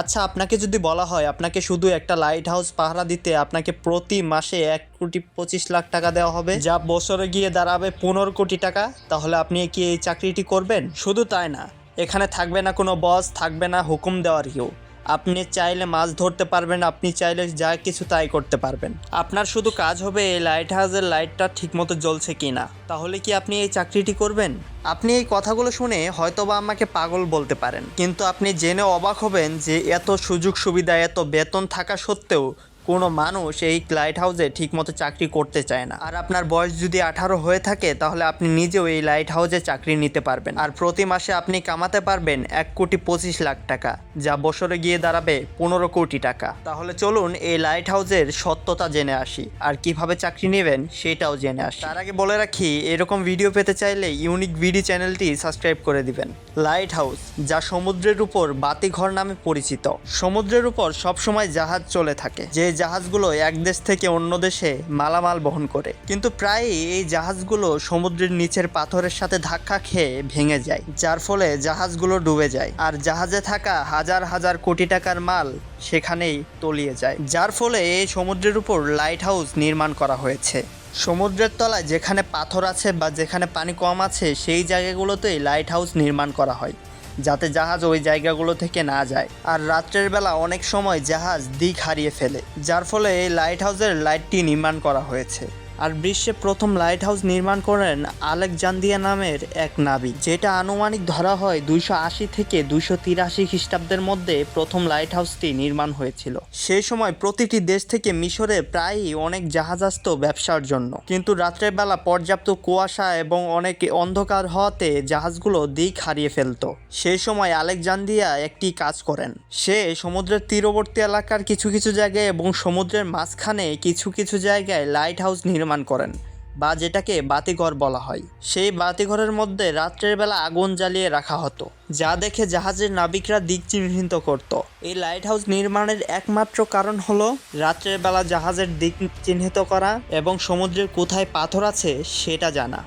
আচ্ছা আপনাকে যদি বলা হয়, আপনাকে শুধু একটা লাইট হাউস পাহারা দিতে আপনাকে প্রতি মাসে এক কোটি পঁচিশ লাখ টাকা দেওয়া হবে। যা বছরে গিয়ে দাঁড়াবে পনেরো কোটি টাকা। তাহলে আপনি কি এই চাকরিটি করবেন? শুধু তাই না, এখানে থাকবে না কোনো বস থাকবে না হুকুম দেওয়ার কেউ। আপনি চাইলে মাছ ধরতে পারবেন, আপনি চাইলে যা কিছু তাই করতে পারবেন। আপনার শুধু কাজ হবে এই লাইট হাউসের লাইটটা ঠিকমতো জ্বলছে কি না তাহলে কি আপনি এই চাকরিটি করবেন? আপনি এই কথাগুলো শুনে হয়তোবা আমাকে পাগল বলতে পারেন। কিন্তু আপনি জেনে অবাক হবেন যে এত সুযোগ সুবিধা এত বেতন থাকা সত্ত্বেও কোনো মানুষ এই লাইট হাউসে ঠিকমতো চাকরি করতে চায় না। আর আপনার বয়স যদি আঠারো হয়ে থাকে, তাহলে আপনি নিজেও এই লাইট হাউসে চাকরি নিতে পারবেন। আর প্রতি মাসে আপনি কামাতে পারবেন এক কোটি পঁচিশ লাখ টাকা, যা বছরে গিয়ে দাঁড়াবে পনেরো কোটি টাকা। তাহলে চলুন এই লাইট হাউসের সত্যতা জেনে আসি, আর কীভাবে চাকরি নেবেন সেটাও জেনে আসি। তার আগে বলে রাখি, এরকম ভিডিও পেতে চাইলে ইউনিক ভিডি চ্যানেলটি সাবস্ক্রাইব করে দিবেন। লাইট হাউস যা সমুদ্রের উপর বাতিঘর নামে পরিচিত। সমুদ্রের উপর সবসময় জাহাজ চলে থাকে। যে জাহাজগুলো এক দেশ থেকে অন্য দেশে মালামাল বহন করে। কিন্তু প্রায়ই এই জাহাজগুলো সমুদ্রের নিচের পাথরের সাথে ধাক্কা খেয়ে ভেঙে যায়, যার ফলে জাহাজগুলো ডুবে যায়। আর জাহাজে থাকা হাজার হাজার কোটি টাকার মাল সেখানেই তলিয়ে যায়, যার ফলে এই সমুদ্রের উপর লাইট হাউস নির্মাণ করা হয়েছে। সমুদ্রের তলায় যেখানে পাথর আছে বা যেখানে পানি কম আছে, সেই জায়গাগুলোতেই লাইট হাউস নির্মাণ করা হয়। যাতে জাহাজ ওই জায়গাগুলো থেকে না যায়। আর রাত্রের বেলা অনেক সময় জাহাজ দিক হারিয়ে ফেলে, যার ফলে এই লাইট হাউসের লাইটটি নির্মাণ করা হয়েছে। আর বিশ্বে প্রথম লাইট হাউস নির্মাণ করেন আলেকজান্দিয়া নামের এক নাবিক যেটা আনুমানিক ধরা হয় দুইশো আশি থেকে দুইশো তিরাশি খ্রিস্টাব্দের মধ্যে প্রথম লাইট হাউসটি নির্মাণ হয়েছিল। সেই সময় প্রতিটি দেশ থেকে মিশরে প্রায়ই অনেক জাহাজ আসতো ব্যবসার জন্য। কিন্তু রাত্রের বেলা পর্যাপ্ত কুয়াশা এবং অনেক অন্ধকার হওয়াতে জাহাজগুলো দিক হারিয়ে ফেলতো। সেই সময় আলেকজান্দিয়া একটি কাজ করেন। সে সমুদ্রের তীরবর্তী এলাকার কিছু কিছু জায়গায় এবং সমুদ্রের মাঝখানে কিছু কিছু জায়গায় লাইট হাউস নির্মাণ করেন বা যেটাকে বাতিঘর বলা হয়। সেই বাতিঘরের মধ্যে রাত্রের বেলা আগুন জ্বালিয়ে রাখা হতো, যা দেখে জাহাজের নাবিকরা দিক চিহ্নিত করত। এই লাইট হাউস নির্মাণের একমাত্র কারণ হল রাত্রের বেলা জাহাজের দিক চিহ্নিত করা এবং সমুদ্রের কোথায় পাথর আছে সেটা জানা।